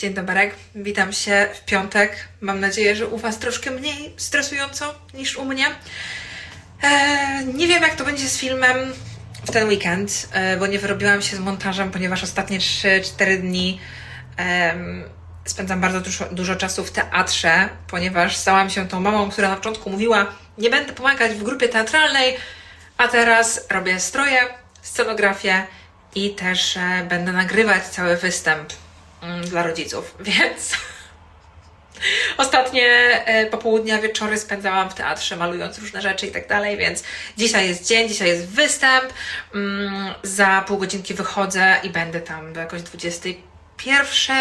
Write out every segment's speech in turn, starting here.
Dzień dobry, witam się w piątek. Mam nadzieję, że u Was troszkę mniej stresująco niż u mnie. Eee, nie wiem, jak to będzie z filmem w ten weekend, e, bo nie wyrobiłam się z montażem, ponieważ ostatnie 3-4 dni em, spędzam bardzo dużo, dużo czasu w teatrze, ponieważ stałam się tą mamą, która na początku mówiła, nie będę pomagać w grupie teatralnej, a teraz robię stroje, scenografię i też e, będę nagrywać cały występ dla rodziców, więc ostatnie e, popołudnia, wieczory spędzałam w teatrze, malując różne rzeczy i tak dalej, więc dzisiaj jest dzień, dzisiaj jest występ. Mm, za pół godzinki wychodzę i będę tam do jakoś 21,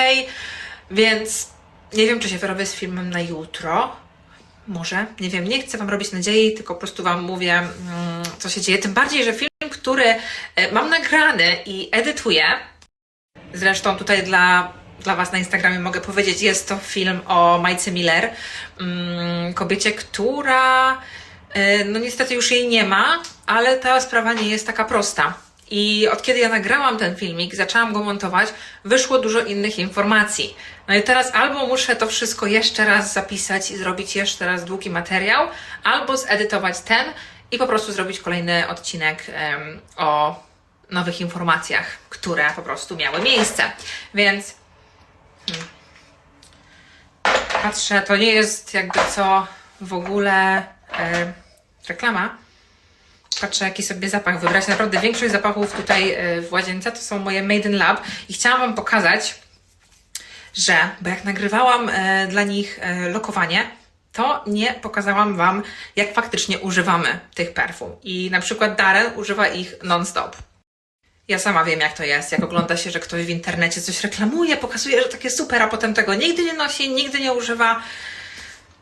więc nie wiem, czy się wyrobię z filmem na jutro. Może, nie wiem, nie chcę Wam robić nadziei, tylko po prostu Wam mówię, mm, co się dzieje. Tym bardziej, że film, który e, mam nagrany i edytuję, Zresztą tutaj dla, dla Was na Instagramie mogę powiedzieć, jest to film o Majce Miller, mm, kobiecie, która y, no niestety już jej nie ma, ale ta sprawa nie jest taka prosta. I od kiedy ja nagrałam ten filmik, zaczęłam go montować, wyszło dużo innych informacji. No i teraz albo muszę to wszystko jeszcze raz zapisać i zrobić jeszcze raz długi materiał, albo zedytować ten i po prostu zrobić kolejny odcinek em, o nowych informacjach, które po prostu miały miejsce. Więc hmm, patrzę, to nie jest jakby co w ogóle e, reklama. Patrzę, jaki sobie zapach wybrać. Naprawdę większość zapachów tutaj e, w łazience to są moje Made in Lab i chciałam Wam pokazać, że, bo jak nagrywałam e, dla nich e, lokowanie, to nie pokazałam Wam, jak faktycznie używamy tych perfum. I na przykład Darren używa ich non-stop. Ja sama wiem, jak to jest, jak ogląda się, że ktoś w internecie coś reklamuje, pokazuje, że takie super, a potem tego nigdy nie nosi, nigdy nie używa.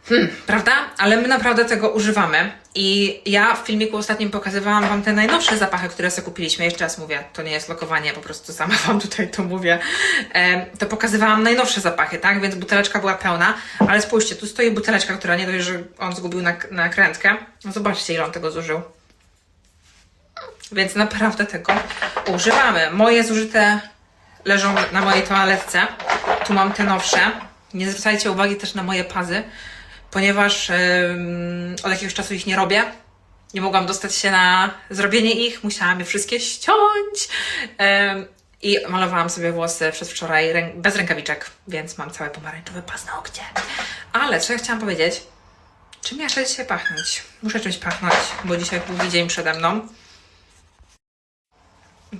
Hmm, prawda? Ale my naprawdę tego używamy. I ja w filmiku ostatnim pokazywałam Wam te najnowsze zapachy, które sobie kupiliśmy. Jeszcze raz mówię, to nie jest lokowanie, po prostu sama Wam tutaj to mówię. To pokazywałam najnowsze zapachy, tak? Więc buteleczka była pełna. Ale spójrzcie, tu stoi buteleczka, która nie dość, że on zgubił na, nakrętkę. No zobaczcie, ile on tego zużył. Więc naprawdę tego używamy. Moje zużyte leżą na mojej toaletce. Tu mam te nowsze. Nie zwracajcie uwagi też na moje pazy, ponieważ od jakiegoś czasu ich nie robię. Nie mogłam dostać się na zrobienie ich, musiałam je wszystkie ściąć. I malowałam sobie włosy przez wczoraj bez rękawiczek, więc mam cały pomarańczowy paznokcie. Ale co ja chciałam powiedzieć? Czym ja chcę dzisiaj pachnąć? Muszę czymś pachnąć, bo dzisiaj długi dzień przede mną.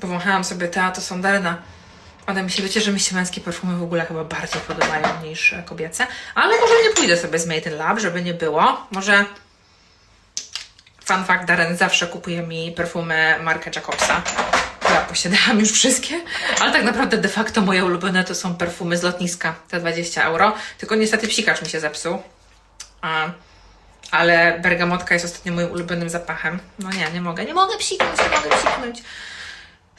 Powąchałam sobie te, a to są Darena. One mi się, wiecie, że mi się męskie perfumy w ogóle chyba bardziej podobają niż kobiece. Ale może nie pójdę sobie z Made in Lab, żeby nie było. Może... Fun fact, Darren zawsze kupuje mi perfumy markę Jacobsa. Ja posiadałam już wszystkie, ale tak naprawdę de facto moje ulubione to są perfumy z lotniska za 20 euro. Tylko niestety psikacz mi się zepsuł. A, ale bergamotka jest ostatnio moim ulubionym zapachem. No nie, nie mogę, nie mogę psiknąć, nie mogę psiknąć.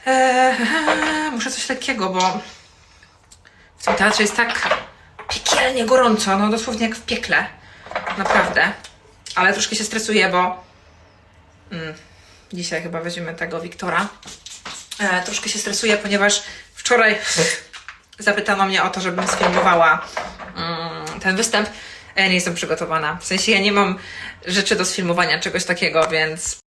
Eee, muszę coś lekkiego, bo w tym teatrze jest tak piekielnie gorąco, no dosłownie jak w piekle. Naprawdę. Ale troszkę się stresuję, bo mm, dzisiaj chyba weźmiemy tego Wiktora. E, troszkę się stresuję, ponieważ wczoraj zapytano mnie o to, żebym sfilmowała mm, ten występ. Ja nie jestem przygotowana. W sensie ja nie mam rzeczy do sfilmowania, czegoś takiego, więc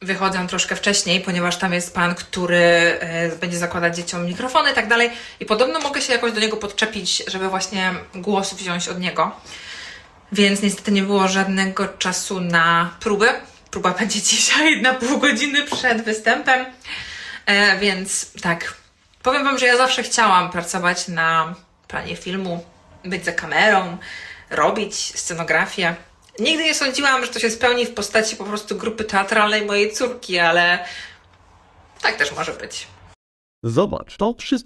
wychodzę troszkę wcześniej, ponieważ tam jest pan, który e, będzie zakładać dzieciom mikrofony i tak dalej. I podobno mogę się jakoś do niego podczepić, żeby właśnie głos wziąć od niego. Więc niestety nie było żadnego czasu na próby. Próba będzie dzisiaj na pół godziny przed występem. E, więc tak, powiem Wam, że ja zawsze chciałam pracować na planie filmu, być za kamerą, robić scenografię. Nigdy nie sądziłam, że to się spełni w postaci po prostu grupy teatralnej mojej córki, ale tak też może być. Zobacz, to wszystko